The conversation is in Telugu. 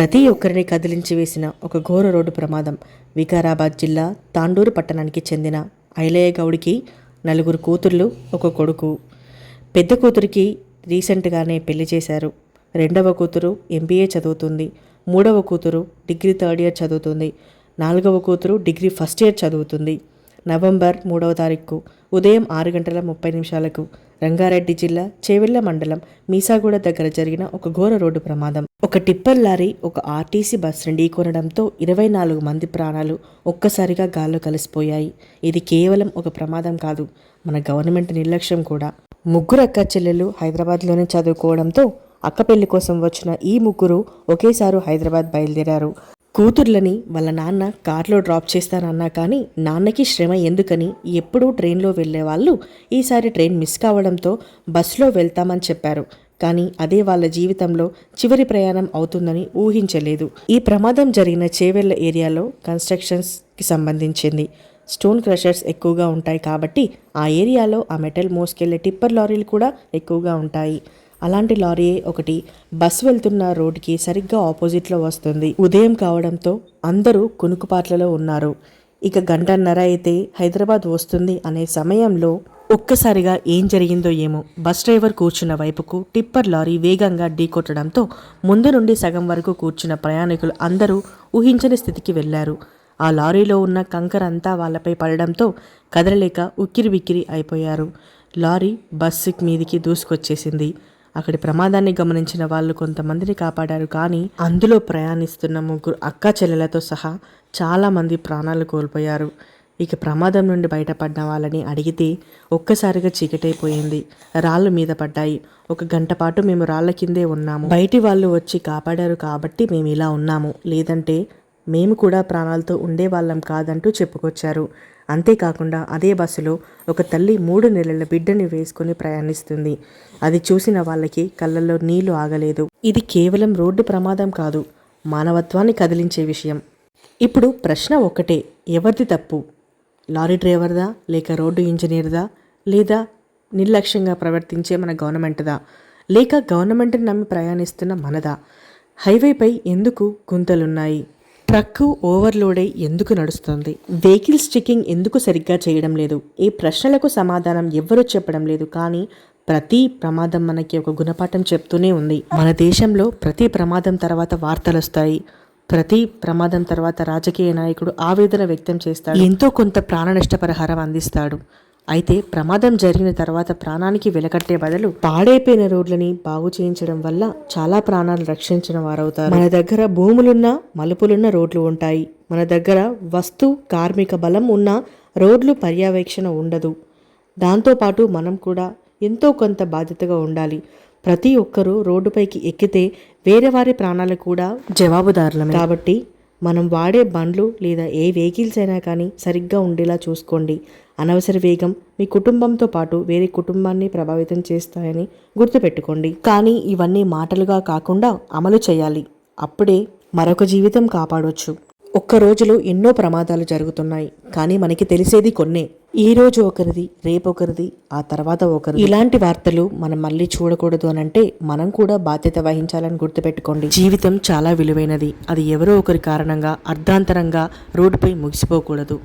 ప్రతి ఒక్కరిని కదిలించి వేసిన ఒక ఘోర రోడ్డు ప్రమాదం వికారాబాద్ జిల్లా తాండూరు పట్టణానికి చెందిన ఐలయ్య గౌడికి నలుగురు కూతుర్లు ఒక కొడుకు. పెద్ద కూతురికి రీసెంట్గానే పెళ్ళి చేశారు. రెండవ కూతురు ఎంబీఏ చదువుతుంది. మూడవ కూతురు డిగ్రీ థర్డ్ ఇయర్ చదువుతుంది. నాలుగవ కూతురు డిగ్రీ ఫస్ట్ ఇయర్ చదువుతుంది. నవంబర్ మూడవ తారీఖు ఉదయం ఆరు గంటల ముప్పై నిమిషాలకు రంగారెడ్డి జిల్లా చేవెళ్ళ మండలం మీసాగూడ దగ్గర జరిగిన ఒక ఘోర రోడ్డు ప్రమాదం. ఒక టిప్పర్ లారీ ఒక ఆర్టీసీ బస్సును ఢీకొనడంతో ఇరవై నాలుగు మంది ప్రాణాలు ఒక్కసారిగా గాల్లో కలిసిపోయాయి. ఇది కేవలం ఒక ప్రమాదం కాదు మన గవర్నమెంట్ నిర్లక్ష్యం కూడా. ముగ్గురు అక్క చెల్లెలు హైదరాబాద్లోనే చదువుకోవడంతో అక్క పెళ్ళి కోసం వచ్చిన ఈ ముగ్గురు ఒకేసారి హైదరాబాద్ బయలుదేరారు. కూతుర్లని వాళ్ళ నాన్న కార్లో డ్రాప్ చేస్తానన్నా కానీ నాన్నకి శ్రమ ఎందుకని ఎప్పుడూ ట్రైన్లో వెళ్ళే వాళ్ళు ఈసారి ట్రైన్ మిస్ కావడంతో బస్సులో వెళ్తామని చెప్పారు. కానీ అదే వాళ్ళ జీవితంలో చివరి ప్రయాణం అవుతుందని ఊహించలేదు. ఈ ప్రమాదం జరిగిన చేవెళ్ళ ఏరియాలో కన్స్ట్రక్షన్స్కి సంబంధించింది. స్టోన్ క్రషర్స్ ఎక్కువగా ఉంటాయి కాబట్టి ఆ ఏరియాలో ఆ మెటల్ మోసుకెళ్ళే టిప్పర్ లారీలు కూడా ఎక్కువగా ఉంటాయి. అలాంటి లారీ ఒకటి బస్ వెళ్తున్న రోడ్డుకి సరిగ్గా ఆపోజిట్లో వస్తుంది. ఉదయం కావడంతో అందరూ కునుకుపాట్లలో ఉన్నారు. ఇక గంటన్నర అయితే హైదరాబాద్ వస్తుంది అనే సమయంలో ఒక్కసారిగా ఏం జరిగిందో ఏమో. బస్ డ్రైవర్ కూర్చున్న వైపుకు టిప్పర్ లారీ వేగంగా ఢీకొట్టడంతో ముందు నుండి సగం వరకు కూర్చున్న ప్రయాణికులు అందరూ ఊహించని స్థితికి వెళ్ళారు. ఆ లారీలో ఉన్న కంకర అంతా వాళ్ళపై పడడంతో కదలలేక ఉక్కిరి బిక్కిరి అయిపోయారు. లారీ బస్సు మీదికి దూసుకొచ్చేసింది. అక్కడి ప్రమాదాన్ని గమనించిన వాళ్ళు కొంతమందిని కాపాడారు కానీ అందులో ప్రయాణిస్తున్న ముగ్గురు అక్క చెల్లెలతో సహా చాలామంది ప్రాణాలు కోల్పోయారు. ఇక ప్రమాదం నుండి బయటపడ్డ వాళ్ళని అడిగితే ఒక్కసారిగా చీకటైపోయింది. రాళ్ళు మీద పడ్డాయి. ఒక గంట పాటు మేము రాళ్ళ కిందే ఉన్నాము. బయటి వాళ్ళు వచ్చి కాపాడారు కాబట్టి మేము ఇలా ఉన్నాము. లేదంటే మేము కూడా ప్రాణాలతో ఉండేవాళ్ళం కాదంటూ చెప్పుకొచ్చారు. అంతేకాకుండా అదే బస్సులో ఒక తల్లి మూడు నెలల బిడ్డని వేసుకుని ప్రయాణిస్తుంది. అది చూసిన వాళ్ళకి కళ్ళల్లో నీళ్ళు ఆగలేదు. ఇది కేవలం రోడ్డు ప్రమాదం కాదు మానవత్వాన్ని కదిలించే విషయం. ఇప్పుడు ప్రశ్న ఒకటే ఎవరిది తప్పు? లారీ డ్రైవర్దా లేక రోడ్డు ఇంజనీర్దా లేదా నిర్లక్ష్యంగా ప్రవర్తించే మన గవర్నమెంట్దా? లేక గవర్నమెంట్ని నమ్మి ప్రయాణిస్తున్న మనదా? హైవేపై ఎందుకు గుంతలున్నాయి? ట్రక్కు ఓవర్లోడ్ అయి ఎందుకు నడుస్తుంది? వెహికల్స్ చెకింగ్ ఎందుకు సరిగ్గా చేయడం లేదు? ఈ ప్రశ్నలకు సమాధానం ఎవ్వరూ చెప్పడం లేదు కానీ ప్రతి ప్రమాదం మనకి ఒక గుణపాఠం చెప్తూనే ఉంది. మన దేశంలో ప్రతి ప్రమాదం తర్వాత వార్తలు వస్తాయి ప్రతి ప్రమాదం తర్వాత రాజకీయ నాయకుడు ఆవేదన వ్యక్తం చేస్తాడు. ఎంతో కొంత ప్రాణ నష్టపరిహారం అందిస్తాడు. అయితే ప్రమాదం జరిగిన తర్వాత ప్రాణానికి వెలకట్టే బదులు పాడైపోయిన రోడ్లని బాగు చేయించడం వల్ల చాలా ప్రాణాలు రక్షించిన వారవుతారు. మన దగ్గర భూములున్న మలుపులున్న రోడ్లు ఉంటాయి. మన దగ్గర వస్తు కార్మిక బలం ఉన్న రోడ్లు పర్యవేక్షణ ఉండదు. దాంతోపాటు మనం కూడా ఎంతో కొంత బాధ్యతగా ఉండాలి. ప్రతి ఒక్కరూ రోడ్డుపైకి ఎక్కితే వేరే వారి ప్రాణాలు కూడా జవాబుదారులమే. కాబట్టి మనం వాడే బండ్లు లేదా ఏ వెహికల్స్ అయినా కానీ సరిగ్గా ఉండేలా చూసుకోండి. అనవసర వేగం మీ కుటుంబంతో పాటు వేరే కుటుంబాన్ని ప్రభావితం చేస్తాయని గుర్తుపెట్టుకోండి. కానీ ఇవన్నీ మాటలుగా కాకుండా అమలు చేయాలి. అప్పుడే మరొక జీవితం కాపాడొచ్చు. ఒక్క రోజులో ఎన్నో ప్రమాదాలు జరుగుతున్నాయి. కానీ మనకి తెలిసేది కొన్నే. ఈ రోజు ఒకరిది రేపు ఒకరిది ఆ తర్వాత ఒకరు ఇలాంటి వార్తలు మనం మళ్ళీ చూడకూడదు అని అంటే మనం కూడా బాధ్యత వహించాలని గుర్తుపెట్టుకోండి. జీవితం చాలా విలువైనది. అది ఎవరో ఒకరి కారణంగా అర్ధాంతరంగా రోడ్డుపై ముగిసిపోకూడదు.